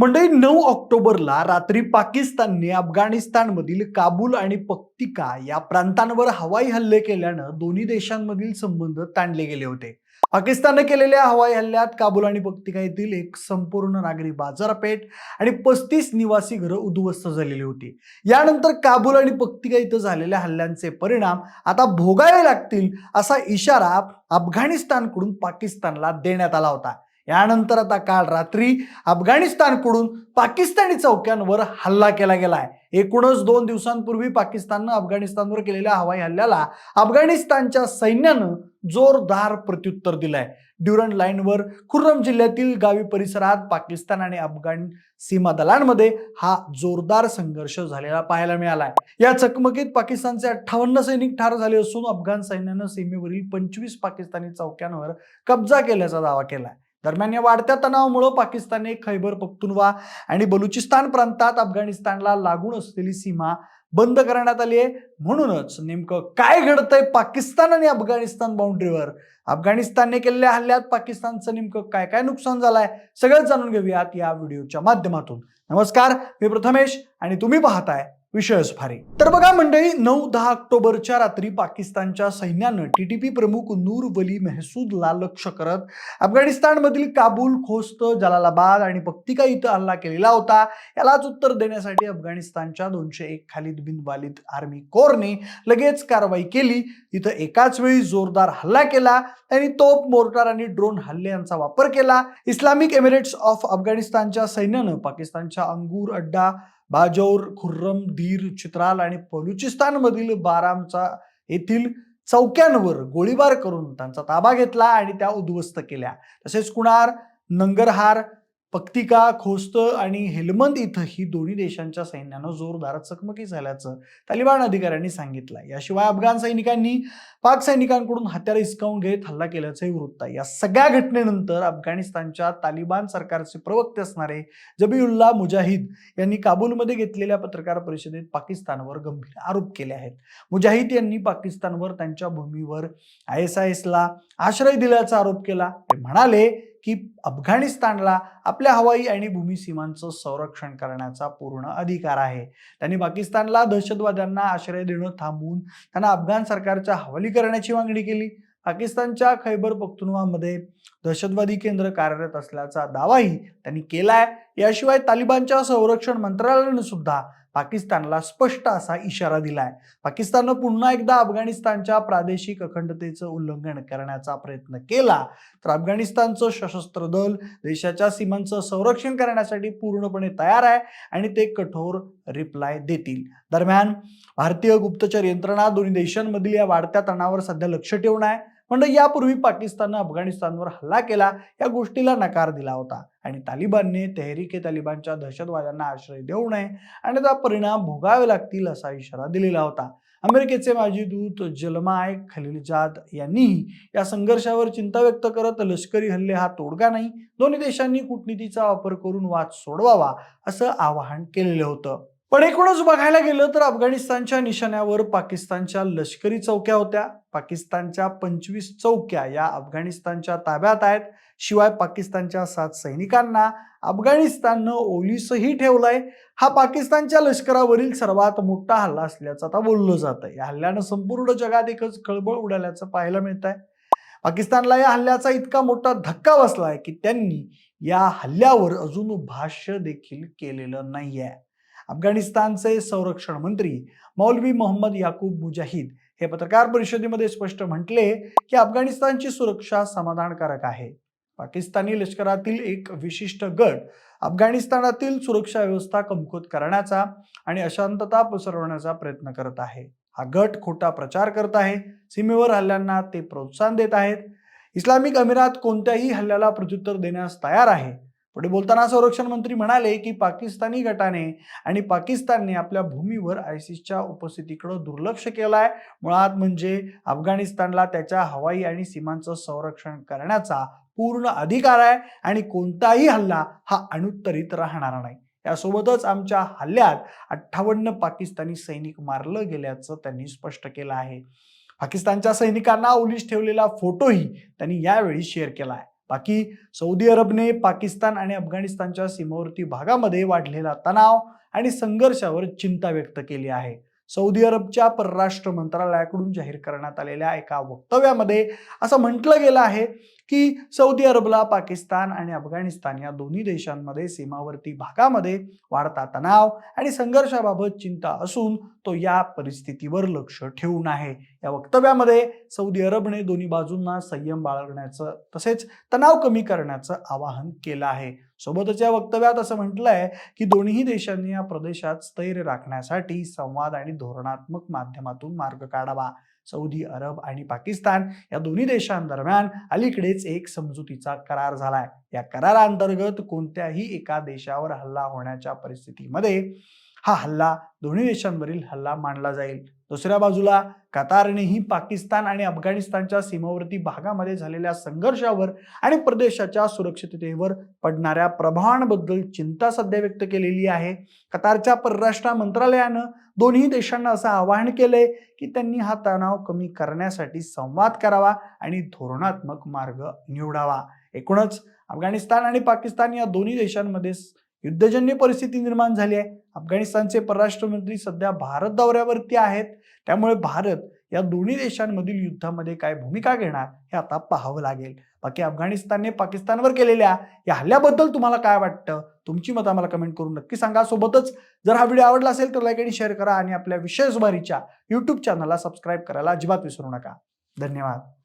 मंडळी नऊ ऑक्टोबरला रात्री पाकिस्तानने अफगाणिस्तानमधील काबूल आणि पक्तिका या प्रांतांवर हवाई हल्ले केल्यानं दोन्ही देशांमधील संबंध ताणले गेले होते. पाकिस्तानने केलेल्या हवाई हल्ल्यात काबूल आणि पक्तिका येथील एक संपूर्ण नागरी बाजारपेठ आणि पस्तीस निवासी घरं उद्ध्वस्त झालेली होती. यानंतर काबूल आणि पक्तिका इथं झालेल्या हल्ल्यांचे परिणाम आता भोगावे लागतील असा इशारा अफगाणिस्तानकडून पाकिस्तानला देण्यात आला होता. यानंतर आता काल रात्री अफगाणिस्तानकडून पाकिस्तानी चौक्यांवर हल्ला केला गेलाय. एकूणच दोन दिवसांपूर्वी पाकिस्ताननं अफगाणिस्तानवर केलेल्या हवाई हल्ल्याला अफगाणिस्तानच्या सैन्यानं जोरदार प्रत्युत्तर दिलंय. ड्युरंट लाईनवर खुर्रम जिल्ह्यातील गावी परिसरात पाकिस्तान आणि अफगाण सीमा दलांमध्ये हा जोरदार संघर्ष झालेला पाहायला मिळालाय. या चकमकीत पाकिस्तानचे अठ्ठावन्न सैनिक ठार झाले असून अफगाण सैन्यानं सीमेवरील पंचवीस पाकिस्तानी चौक्यांवर कब्जा केल्याचा दावा केलाय. दरम्यान या वाढत्या तणावामुळं पाकिस्तानने खैबर पख्तुनवा आणि बलुचिस्तान प्रांतात अफगाणिस्तानला लागून असलेली सीमा बंद करण्यात आली आहे. म्हणूनच नेमकं काय घडतंय पाकिस्तान आणि अफगाणिस्तान बाउंड्रीवर अफगाणिस्तानने केलेल्या हल्ल्यात पाकिस्तानचं नेमकं काय काय नुकसान झालंय? सगळं जाणून घेऊयात या व्हिडिओच्या माध्यमातून. नमस्कार मी प्रथमेश आणि तुम्ही पाहताय विषय सुफारी तर बघा मंडळी नऊ दहा ऑक्टोबरच्या रात्री पाकिस्तानच्या सैन्यानं टीटीपी प्रमुख नूर वली मेहसूदला लक्ष करत अफगाणिस्तानमधील काबूल खोस्त जलालाबाद आणि पक्तिका इथं हल्ला केलेला होता. यालाच उत्तर देण्यासाठी अफगाणिस्तानच्या दोनशे एक खालिद बिन वालिद आर्मी कोरने लगेच कारवाई केली. इथं एकाच वेळी जोरदार हल्ला केला. त्यांनी तोप मोर्टार आणि ड्रोन हल्ले यांचा वापर केला. इस्लामिक एमिरेट्स ऑफ अफगाणिस्तानच्या सैन्यानं पाकिस्तानच्या अंगूर अड्डा बाजौर खुर्रम दीर चित्राल आणि बलुचिस्तानमधील बारामचा येथील चौक्यांवर गोळीबार करून त्यांचा ताबा घेतला आणि त्या उद्ध्वस्त केल्या. तसेच कुणार नंगरहार पक्तिका खोस्त आणि हेलमंद इथं ही दोन्ही देशांच्या सैन्यानं जोरदार चकमकी झाल्याचं तालिबान अधिकाऱ्यांनी सांगितलं याशिवाय अफगाण सैनिकांनी पाक सैनिकांकडून हत्यार हिसकावून घेत हल्ला केल्याचंही वृत्त आहे. या सगळ्या घटनेनंतर अफगाणिस्तानच्या तालिबान सरकारचे प्रवक्ते असणारे जबीउल्ला मुजाहिद यांनी काबूलमध्ये घेतलेल्या पत्रकार परिषदेत पाकिस्तानवर गंभीर आरोप केले आहेत. मुजाहिद यांनी पाकिस्तानवर त्यांच्या भूमीवर आय एस आय एसला आश्रय दिल्याचा आरोप केला. ते म्हणाले की अफगाणिस्तानला आपल्या हवाई आणि भूमी सीमांचं संरक्षण करण्याचा पूर्ण अधिकार आहे. त्यांनी पाकिस्तानला दहशतवाद्यांना आश्रय देणं थांबवून त्यांना अफगाण सरकारच्या हवाली करण्याची मागणी केली. पाकिस्तानच्या खैबर पख्तुनवामध्ये दहशतवादी केंद्र कार्यरत असल्याचा दावाही त्यांनी केलाय. याशिवाय तालिबानच्या संरक्षण मंत्रालयानं सुद्धा पाकिस्तानला स्पष्ट असा इशारा दिलाय. पाकिस्ताननं पुन्हा एकदा अफगाणिस्तानच्या प्रादेशिक अखंडतेचं उल्लंघन करण्याचा प्रयत्न केला तर अफगाणिस्तानचं सशस्त्र दल देशाच्या सीमांचं संरक्षण करण्यासाठी पूर्णपणे तयार आहे आणि ते कठोर रिप्लाय देतील. दरम्यान भारतीय गुप्तचर यंत्रणा दोन्ही देशांमधील या वाढत्या तणावर सध्या लक्ष ठेवून आहे. म्हणजे यापूर्वी पाकिस्ताननं अफगाणिस्तानवर हल्ला केला या गोष्टीला नकार दिला होता. आणि तालिबानने तेहरीके तालिबानच्या दहशतवाद्यांना आश्रय देऊ नये आणि त्याचा परिणाम भोगावे लागतील असा इशारा दिलेला होता. अमेरिकेचे माजी दूत जलमाय खलीलजाद यांनीही या संघर्षावर चिंता व्यक्त करत लष्करी हल्ले हा तोडगा नाही दोन्ही देशांनी कूटनीतीचा वापर करून वाद सोडवावा असं आवाहन केलेलं होतं. पण एकूणच बघायला गेलं तर अफगाणिस्तानच्या निशाण्यावर पाकिस्तानच्या लष्करी चौक्या होत्या. पाकिस्तानच्या पंचवीस चौक्या या अफगाणिस्तानच्या ताब्यात आहेत. शिवाय पाकिस्तानच्या सात सैनिकांना अफगाणिस्ताननं ओलीसही ठेवलाय. हा पाकिस्तानच्या लष्करावरील सर्वात मोठा हल्ला असल्याचं आता बोललं जात आहे या हल्ल्यानं संपूर्ण जगात एकच खळबळ उडाल्याचं पाहायला मिळत आहे पाकिस्तानला या हल्ल्याचा इतका मोठा धक्का बसलाय की त्यांनी या हल्ल्यावर अजून भाष्य देखील केलेलं नाहीये. अफगाणिस्तानचे संरक्षण मंत्री मौलवी मोहम्मद याकूब मुजाहिद हे पत्रकार परिषदेमध्ये स्पष्ट म्हटले की अफगाणिस्तानची सुरक्षा समाधानकारक आहे. पाकिस्तानी लष्करातील एक विशिष्ट गट अफगाणिस्तानातील सुरक्षा व्यवस्था कमकुवत करण्याचा आणि अशांतता पसरवण्याचा प्रयत्न करत आहे. हा गट खोटा प्रचार करत आहे सीमेवर हल्ल्यांना ते प्रोत्साहन देत आहेत. इस्लामिक अमिरात कोणत्याही हल्ल्याला प्रत्युत्तर देण्यास तयार आहे पुढे बोलताना संरक्षण मंत्री म्हणाले की पाकिस्तानी गटाने आणि पाकिस्तानने आपल्या भूमीवर आयसिसच्या उपस्थितीकडे दुर्लक्ष केलंय. मुळात म्हणजे अफगाणिस्तानला त्याच्या हवाई आणि सीमांचं संरक्षण करण्याचा पूर्ण अधिकार आहे आणि कोणताही हल्ला हा अनुत्तरित राहणार नाही. यासोबतच आमच्या हल्ल्यात अठ्ठावन्न पाकिस्तानी सैनिक मारलं गेल्याचं त्यांनी स्पष्ट केलं आहे. पाकिस्तानच्या सैनिकांना ओलीस ठेवलेला फोटोही त्यांनी यावेळी शेअर केला आहे. बाकी सौदी अरबने पाकिस्तान आणि अफगाणिस्तानच्या सीमावर्ती भागामध्ये वाढलेला तणाव आणि संघर्षावर चिंता व्यक्त केली आहे. सौदी अरबच्या परराष्ट्र मंत्रालयाकडून जाहीर करण्यात आलेल्या एका वक्तव्यामध्ये असं म्हटलं गेलं आहे की सौदी अरबला पाकिस्तान आणि अफगाणिस्तान या दोन्ही देशांमध्ये सीमावर्ती भागामध्ये वाढता तणाव आणि संघर्षाबाबत चिंता असून तो या परिस्थितीवर लक्ष ठेवून आहे. या वक्तव्यामध्ये सौदी अरबने दोन्ही बाजूंना संयम बाळगण्याचं तसेच तणाव कमी करण्याचं आवाहन केलं आहे. सोबतच या वक्तव्यात असं म्हटलंय की दोन्ही देशांनी या प्रदेशात स्थैर्य राखण्यासाठी संवाद आणि धोरणात्मक माध्यमातून मार्ग काढावा. सौदी अरब आणि पाकिस्तान या दोन्ही देशांदरम्यान अलीकडेच एक समजुतीचा करार झालाय. या कराराअंतर्गत कोणत्याही एका देशावर हल्ला होण्याच्या परिस्थितीमध्ये हा हल्ला दोन्ही देशांवरील हल्ला मानला जाईल. दुसऱ्या बाजूला कतारनेही पाकिस्तान आणि अफगाणिस्तानच्या सीमावर्ती भागामध्ये झालेल्या संघर्षावर आणि प्रदेशाच्या सुरक्षिततेवर पडणाऱ्या प्रभावांबद्दल चिंता सध्या व्यक्त केलेली आहे. कतारच्या परराष्ट्र मंत्रालयानं दोन्ही देशांना असं आवाहन केलंय की त्यांनी हा तणाव कमी करण्यासाठी संवाद करावा आणि धोरणात्मक मार्ग निवडावा. एकूणच अफगाणिस्तान आणि पाकिस्तान या दोन्ही देशांमध्ये युद्धजन्य परिस्थिती निर्माण झाली आहे. अफगाणिस्तानचे परराष्ट्र मंत्री सध्या भारत दौऱ्यावरती आहेत. त्यामुळे भारत या दोन्ही देशांमधील युद्धामध्ये काय भूमिका घेणार हे आता पाहावं लागेल. बाकी अफगाणिस्तानने पाकिस्तानवर केलेल्या या हल्ल्याबद्दल तुम्हाला काय वाटतं? तुमची मतं आम्हाला कमेंट करून नक्की सांगा. सोबतच जर हा व्हिडिओ आवडला असेल तर लाईक आणि शेअर करा आणि आपल्या विशेष बारीच्या युट्यूब चॅनलला सबस्क्राईब करायला अजिबात विसरू नका. धन्यवाद.